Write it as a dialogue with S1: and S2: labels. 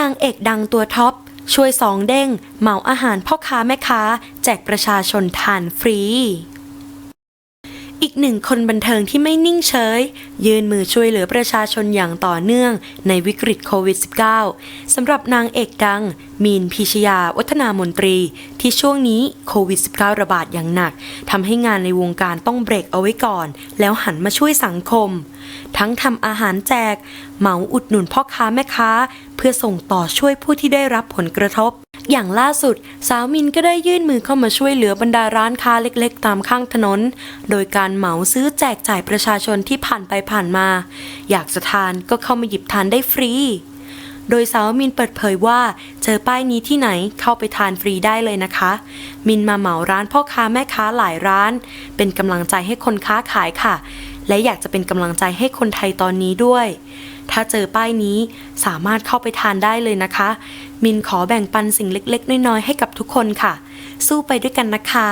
S1: นางเอกดังตัวท็อป ช่วยสองเด้ง เหมาอาหารพ่อค้าแม่ค้า แจกประชาชนทานฟรี อีกหนึ่งคนบันเทิงที่ไม่นิ่งเฉย ยืนมือช่วยเหลือประชาชนอย่างต่อเนื่องในวิกฤตโควิด -19 สำหรับนางเอกดัง มีนพิชยา วัฒนามนตรี ที่ช่วงนี้โควิด -19 ระบาดอย่างหนักทำให้งานในวงการต้องเบรกเอาไว้ก่อน แล้วหันมาช่วยสังคม ทั้งทำอาหารแจก เหมาอุดหนุนพ่อค้าแม่ค้า พื่อส่งต่อช่วยผู้ที่ได้รับผลกระทบ อย่างล่าสุด สาวมินก็ได้ยื่นมือเข้ามาช่วยเหลือบรรดาร้านค้าเล็กๆ ตามข้างถนน โดยการเหมาซื้อแจกจ่ายประชาชนที่ผ่านไปผ่านมา อยากจะทานก็เข้ามาหยิบทานได้ฟรี โดยสาวมินเปิดเผยว่าเจอป้ายนี้ที่ไหนเข้าไปทานฟรีได้เลยนะคะ มินมาเหมาร้านพ่อค้าแม่ค้าหลายร้าน เป็นกำลังใจให้คนค้าขายค่ะ และอยากจะเป็นกำลังใจให้คนไทยตอนนี้ด้วย ถ้าเจอป้ายนี้สามารถเข้าไปทานได้เลยนะคะ มินขอแบ่งปันสิ่งเล็กๆ น้อยๆให้กับทุกคนค่ะ สู้ไปด้วยกันนะคะ